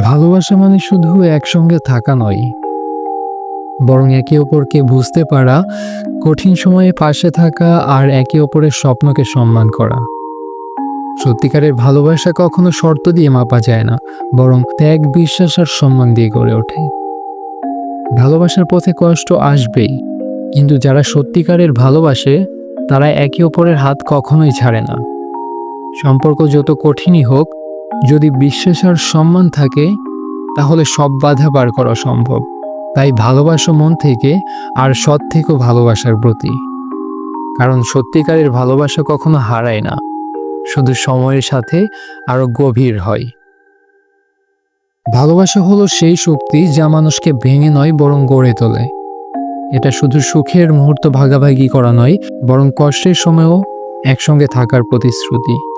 ভালোবাসা মানে শুধু একসঙ্গে থাকা নয়। বরং একে অপরকে বুঝতে পারা, কঠিন সময়ে পাশে থাকা আর একে অপরের স্বপ্নকে সম্মান করা। সত্যিকারের ভালোবাসা কখনো শর্ত দিয়ে মাপা যায় না, বরং ত্যাগ, বিশ্বাস আর সম্মান দিয়ে গড়ে ওঠে। ভালোবাসার পথে কষ্ট আসবেই, কিন্তু যারা সত্যিকারের ভালোবাসে, তারা একে অপরের হাত কখনোই ছাড়ে না। সম্পর্ক যত কঠিনই হোক যদি বিশ্বাস আর সম্মান থাকে, তাহলে সব বাধা পার করা সম্ভব। তাই ভালোবাসো মন থেকে আর সৎ থেকেও ভালোবাসার প্রতি। কারণ সত্যিকারের ভালোবাসা কখনো হারায় না। শুধু সময়ের সাথে আরও গভীর হয়। ভালোবাসা হলো সেই শক্তি যা মানুষকে ভেঙে নয়, বরং গড়ে তোলে। এটা শুধু সুখের মুহূর্ত ভাগাভাগি করা নয়, বরং কষ্টের সময়ও একসঙ্গে থাকার প্রতিশ্রুতি।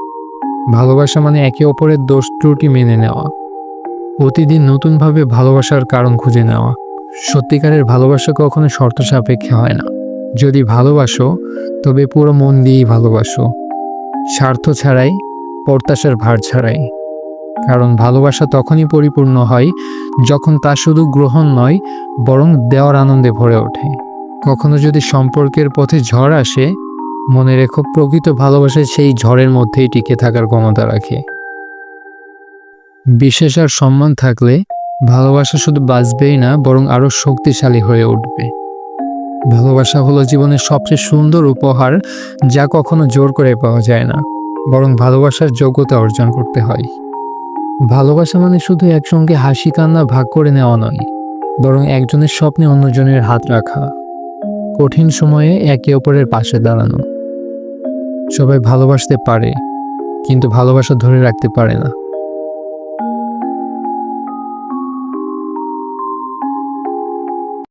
ভালোবাসা মানে একে অপরের দোষ ত্রুটি মেনে নেওয়া। প্রতিদিন নতুনভাবে ভালোবাসার কারণ খুঁজে নেওয়া। সত্যিকারের ভালোবাসা কখনো শর্ত সাপেক্ষে হয় না। যদি ভালোবাসো, তবে পুরো মন দিয়েই ভালোবাসো। স্বার্থ ছাড়াই, প্রত্যাশার ভার ছাড়াই। কারণ ভালোবাসা তখনই পরিপূর্ণ হয় যখন তা শুধু গ্রহণ নয়, বরং দেওয়ার আনন্দে ভরে ওঠে। কখনো যদি সম্পর্কের পথে ঝড় আসে মনে রেখো প্রকৃত ভালোবাসা সেই ঝড়ের মধ্যেই টিকে থাকার ক্ষমতা রাখে। বিশেষ আর সম্মান থাকলে ভালোবাসা শুধু বাঁচবেই না, বরং আরও শক্তিশালী হয়ে উঠবে। ভালোবাসা হলো জীবনের সবচেয়ে সুন্দর উপহার, যা কখনো জোর করে পাওয়া যায় না, বরং ভালোবাসার যোগ্যতা অর্জন করতে হয়। ভালোবাসা মানে শুধু একসঙ্গে হাসি কান্না ভাগ করে নেওয়া নয়, বরং একজনের স্বপ্নে অন্যজনের হাত রাখা। কঠিন সময়ে একে অপরের পাশে দাঁড়ানো। সবাই ভালোবাসতে পারে কিন্তু ভালোবাসা ধরে রাখতে পারে না।